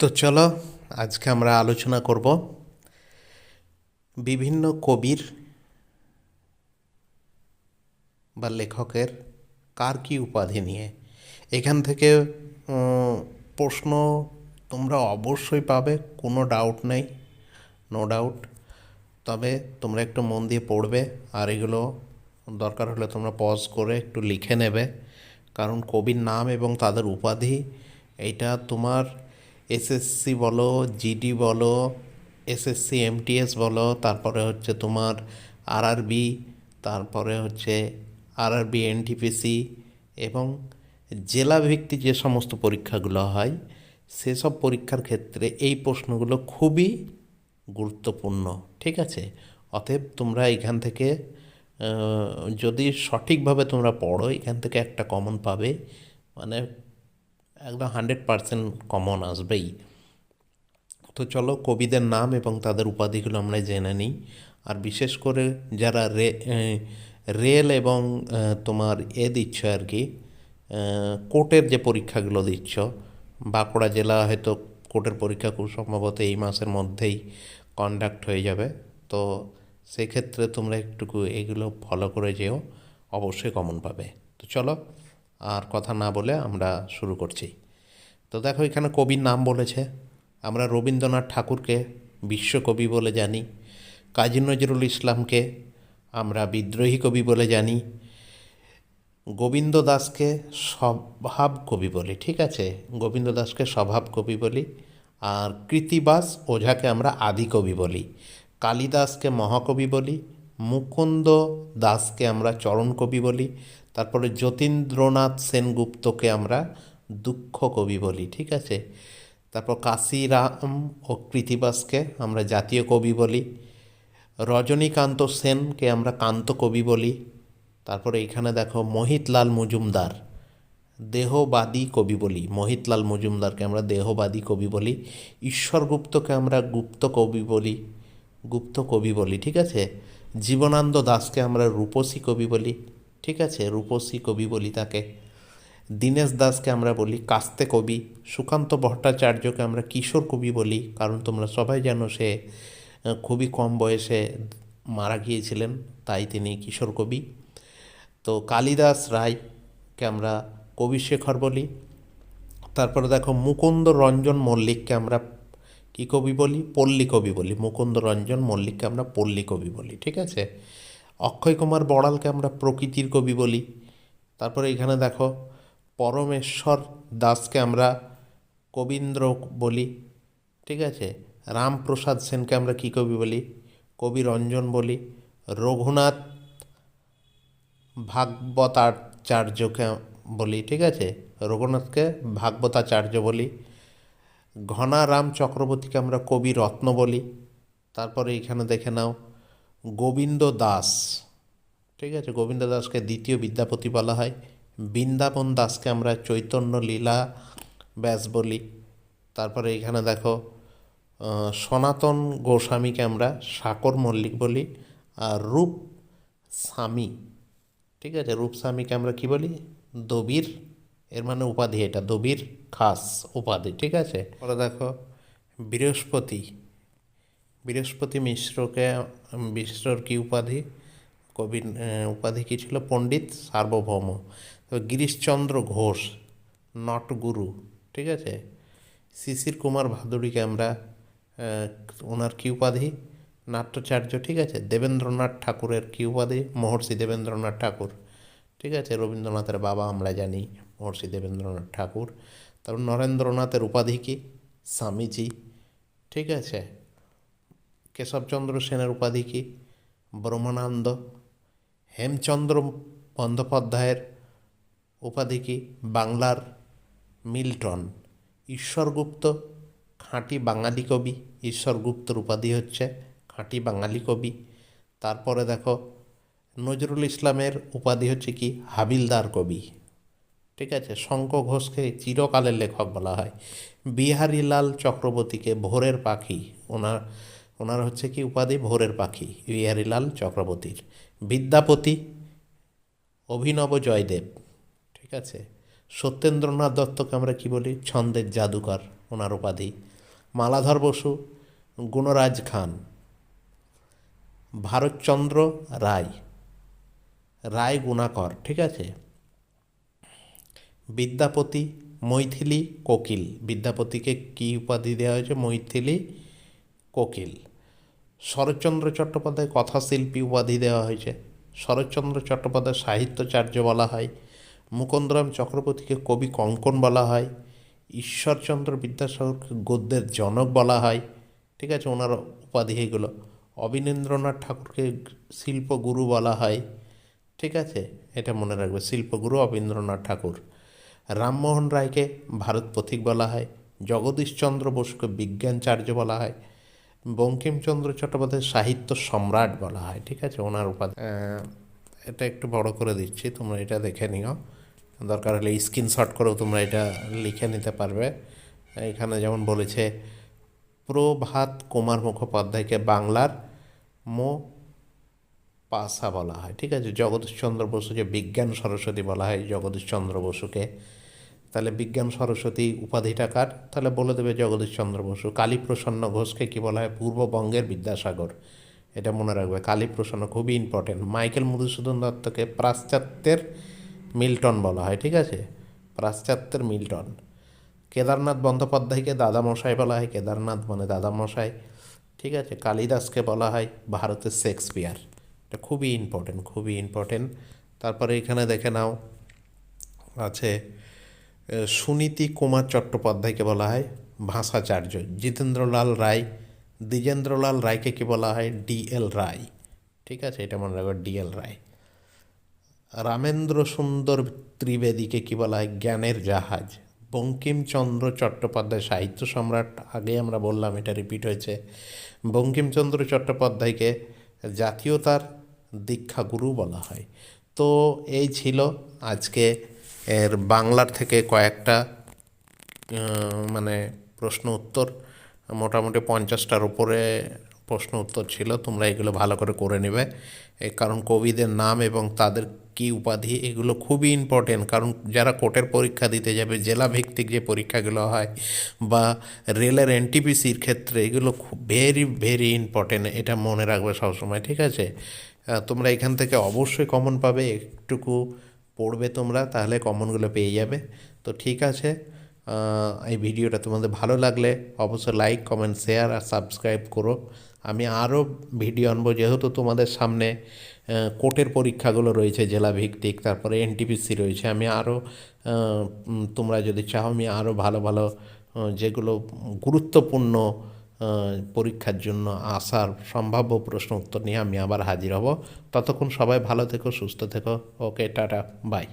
তো চলো, আজকে আমরা আলোচনা করব বিভিন্ন কবির বা লেখকের কার কি উপাধি নিয়ে। এখান থেকে প্রশ্ন তোমরা অবশ্যই পাবে, কোনো ডাউট নেই নো ডাউট তবে তোমরা একটু মন দিয়ে পড়বে, আর এগুলো দরকার হলে তোমরা পজ করে একটু লিখে নেবে। কারণ কবির নাম এবং তাদের উপাধি, এইটা তোমার এসএসসি বলো জিডি বলো এসএসসি এমটিএস বলো, তারপরে হচ্ছে তোমার আরআরবি তারপরে হচ্ছে আরআরবি এনটিপিসি এবং জেলা ভিত্তিক যে সমস্ত পরীক্ষাগুলো হয় সেসব পরীক্ষার ক্ষেত্রে এই প্রশ্নগুলো খুবই গুরুত্বপূর্ণ, ঠিক আছে? অতএব তোমরা এখান থেকে যদি সঠিকভাবে তোমরা পড়ো, এখান থেকে একটা কমন পাবে মানে একদম হান্ড্রেড পারসেন্ট কমন আসবেই। তো চলো কবিদের নাম এবং তাদের উপাধিগুলো আমরা জেনে নিই। আর বিশেষ করে যারা রে রেল এবং তোমার এ দিচ্ছ আর কি কোর্টের যে পরীক্ষাগুলো দিচ্ছ, বাঁকুড়া জেলা হয়তো কোর্টের পরীক্ষা খুব সম্ভবত এই মাসের মধ্যেই কন্ডাক্ট হয়ে যাবে। তো সেক্ষেত্রে তোমরা একটুকু এগুলো ফলো করে যেও, অবশ্যই কমন পাবে। তো চলো, আর কথা না বলে আমরা শুরু করছি। তো দেখো এখানে কবির নাম বলেছে। আমরা রবীন্দ্রনাথ ঠাকুরকে বিশ্বকবি বলে জানি, কাজী নজরুল ইসলামকে আমরা বিদ্রোহী কবি বলে জানি গোবিন্দ দাসকে স্বভাব কবি বলি, ঠিক আছে? গোবিন্দ দাসকে স্বভাব কবি বলি, আর কৃতিবাস ওঝাকে আমরা আদি কবি বলি, কালিদাসকে মহাকবি বলি মুকুন্দ দাসকে আমরা চরণ কবি বলি, তারপরে যতীন্দ্রনাথ সেনগুপ্তকে আমরা দুঃখ কবি বলি, ঠিক আছে? তারপর কাশিরাম ও কৃতিবাসকে আমরা জাতীয় কবি বলি। রজনীকান্ত সেনকে আমরা কান্ত কবি বলি। তারপরে এখানে দেখো মহিতলাল মজুমদার, দেহবাদী কবি বলি। মহিতলাল মজুমদারকে আমরা দেহবাদী কবি বলি। ঈশ্বরগুপ্তকে আমরা গুপ্ত কবি বলি, গুপ্ত কবি বলি, ঠিক আছে? জীবনানন্দ দাসকে আমরা রূপসী কবি বলি, ঠিক আছে? রূপসী কবি বলি তাকে। দীনেশ দাসকে আমরা বলি, কাস্তে কবি, সুকান্ত ভট্টাচার্যকে আমরা কিশোর কবি বলি, কারণ তোমরা সবাই জানো সে খুবই কম বয়সে মারা গিয়েছিলেন, তাই তিনি কিশোর কবি। তো কালিদাস রায়কে আমরা কবিশেখর বলি। তারপরে দেখো মুকুন্দ রঞ্জন মল্লিককে আমরা কী কবি বলি? পল্লী কবি বলি। মুকুন্দ রঞ্জন মল্লিককে আমরা পল্লী কবি বলি, ঠিক আছে? অক্ষয় কুমার বড়ালকে আমরা প্রকৃতির কবি বলি। তারপরে এখানে দেখো পরমেশ্বর দাসকে আমরা কবীন্দ্র বলি, ঠিক আছে? রামপ্রসাদ সেনকে আমরা কী কবি বলি? কবি রঞ্জন বলি, রঘুনাথ ভাগবতাচার্যকে বলি, ঠিক আছে? রঘুনাথকে ভাগবতাচার্য বলি ঘনারাম চক্রবর্তীকে আমরা কবি রত্ন বলি, তারপরে এখানে দেখে নাও, গোবিন্দ দাস, ঠিক আছে? গোবিন্দ দাসকে দ্বিতীয় বিদ্যাপতি বলা হয়। বৃন্দাবন দাসকে আমরা চৈতন্য লীলা ব্যাস বলি। তারপরে এখানে দেখো সনাতন গোস্বামীকে আমরা সাকর মল্লিক বলি আর রূপ স্বামী। ঠিক আছে রূপস্বামীকে আমরা কি বলি? দবির, এর মানে উপাধি এটা, দবির খাস উপাধি, ঠিক আছে? পরে দেখো, বৃহস্পতি বৃহস্পতি মিশ্রকে, মিশ্রর কি উপাধি? কবির উপাধি কি ছিল? পণ্ডিত সার্বভৌম। গিরিশচন্দ্র ঘোষ নটগুরু ঠিক আছে? শিশির কুমার ভাদুড়িকে আমরা ওনার কি উপাধি? নাট্যাচার্য, ঠিক আছে? দেবেন্দ্রনাথ ঠাকুরের কি উপাধি? মহর্ষি দেবেন্দ্রনাথ ঠাকুর, ঠিক আছে? রবীন্দ্রনাথের বাবা আমরা জানি, মহর্ষি দেবেন্দ্রনাথ ঠাকুর। তারপর নরেন্দ্রনাথের উপাধি কি? স্বামীজি, ঠিক আছে? কেশবচন্দ্র সেনের উপাধি কি? ব্রহ্মানন্দ, হেমচন্দ্র বন্দ্যোপাধ্যায়ের উপাধি কি? বাংলার মিল্টন। ঈশ্বরগুপ্ত, খাঁটি বাঙালি কবি। ঈশ্বরগুপ্তর উপাধি হচ্ছে খাঁটি বাঙালি কবি। তারপরে দেখো, নজরুল ইসলামের উপাধি হচ্ছে কি? হাবিলদার কবি। ঠিক আছে? শঙ্খ ঘোষকে চিরকালের লেখক বলা হয়। বিহারীলাল চক্রবর্তীকে ভোরের পাখি। ওনার ওনার হচ্ছে কি উপাধি? ভোরের পাখি, বিহারীলাল চক্রবর্তীর। বিদ্যাপতি, অভিনব জয়দেব। ঠিক আছে? সত্যেন্দ্রনাথ দত্তকে আমরা কি বলি? ছন্দের জাদুকর, ওনার উপাধি। মালাধর বসু, গুণরাজ খান। ভারতচন্দ্র রায়। রায় গুণাকর, ঠিক আছে? বিদ্যাপতি মৈথিলি কোকিল। বিদ্যাপতিকে কী উপাধি দেওয়া হয়েছে? মৈথিলি কোকিল। শরৎচন্দ্র চট্টোপাধ্যায় কথাশিল্পী উপাধি দেওয়া হয়েছে। শরৎচন্দ্র চট্টোপাধ্যায় সাহিত্যাচার্য বলা হয়। মুকুন্দরাম চক্রবর্তীকে কবি কঙ্কন বলা হয়, ঈশ্বরচন্দ্র বিদ্যাসাগরকে গদ্যের জনক বলা হয়, ঠিক আছে, ওনার উপাধি এগুলো। অবিনেন্দ্রনাথ ঠাকুরকে শিল্পগুরু বলা হয়, ঠিক আছে, এটা মনে রাখবে, শিল্পগুরু অবীন্দ্রনাথ ঠাকুর। রামমোহন রায়কে ভারত পথিক বলা হয় জগদীশচন্দ্র বসুকে বিজ্ঞানচার্য বলা হয়, বঙ্কিমচন্দ্র চট্টোপাধ্যায় সাহিত্য সম্রাট বলা হয়, ঠিক আছে, ওনার উপাধি। এটা একটু বড় করে দিচ্ছি, তোমরা এটা দেখে নিও। দরকার হলে স্ক্রিনশট করেও তোমরা এটা লিখে নিতে পারবে। এখানে যেমন বলেছে, প্রভাত কুমার মুখোপাধ্যায়কে বাংলার মো পাশা বলা হয়। ঠিক আছে? জগদীশচন্দ্র বসুকে বিজ্ঞান সরস্বতী বলা হয়, জগদীশচন্দ্র বসুকে। তাহলে বিজ্ঞান সরস্বতী উপাধিটা কার? তাহলে বলে দেবে জগদীশচন্দ্র বসু। কালীপ্রসন্ন ঘোষকে কী বলা হয়? পূর্ববঙ্গের বিদ্যাসাগর। এটা মনে রাখবে। কালীপ্রসন্ন খুবই ইম্পর্টেন্ট মাইকেল মধুসূদন দত্তকে পাশ্চাত্যের মিল্টন বলা হয়, ঠিক আছে? পাশ্চাত্যের মিল্টন। কেদারনাথ বন্দ্যোপাধ্যায়কে দাদামশাই বলা হয়, কেদারনাথ মানে দাদামশাই, ঠিক আছে? কালিদাসকে বলা হয় ভারতের শেক্সপিয়ার। এটা খুবই ইম্পর্টেন্ট খুবই ইম্পর্টেন্ট তারপরে এখানে দেখে নাও, আছে সুনীতি কুমার চট্টোপাধ্যায়কে বলা হয় ভাষাচার্য। জিতেন্দ্রলাল রায়, দ্বিজেন্দ্রলাল রায়কে কি বলা হয়? ডিএল রায়। ঠিক আছে? এটা মনে রাখবে ডিএল রায়। রামেন্দ্র সুন্দর ত্রিবেদীকে কী বলা হয়? জ্ঞানের জাহাজ। বঙ্কিমচন্দ্র চট্টোপাধ্যায় সাহিত্য সম্রাট আগে আমরা বললাম এটা রিপিট হয়েছে। বঙ্কিমচন্দ্র চট্টোপাধ্যায়কে জাতীয়তার দীক্ষাগুরু বলা হয়। তো এই ছিল আজকে এর বাংলার থেকে কয়েকটা মানে প্রশ্ন উত্তর। মোটামুটি পঞ্চাশটার উপরে প্রশ্ন উত্তর ছিল, তোমরা এগুলো ভালো করে করে নেবে। কারণ কবিদের নাম এবং তাদের কি উপাধি, এগুলো খুবই ইম্পর্টেন্ট কারণ যারা কোর্টের পরীক্ষা দিতে যাবে জেলা ভিত্তিক যে পরীক্ষাগুলো হয় বা রেলের এনটিপিসির ক্ষেত্রে, এগুলো খুব ভেরি ভেরি ইম্পর্টেন্ট এটা মনে রাখবে সবসময়, ঠিক আছে? তোমরা এখান থেকে অবশ্যই কমন পাবে, একটুকু পড়বে তোমরা, তাহলে কমনগুলো পেয়ে যাবে। তো ঠিক আছে এই ভিডিওটা তোমাদের ভালো লাগলে অবশ্যই লাইক কমেন্ট শেয়ার আর সাবস্ক্রাইব করো। আমি আরও ভিডিও আনব, যেহেতু তোমাদের সামনে কোর্টের পরীক্ষাগুলো রয়েছে, জেলা ভিত্তিক, তারপরে এনটিপিসি রয়েছে। আমি আরও তোমরা যদি চাও, আমি আরও ভালো ভালো যেগুলো গুরুত্বপূর্ণ পরীক্ষার জন্য আসার সম্ভাব্য প্রশ্ন উত্তর নিয়ে আমি আবার হাজির হব। ততক্ষণ সবাই ভালো থেকো, সুস্থ থেকো। ওকে টাটা বাই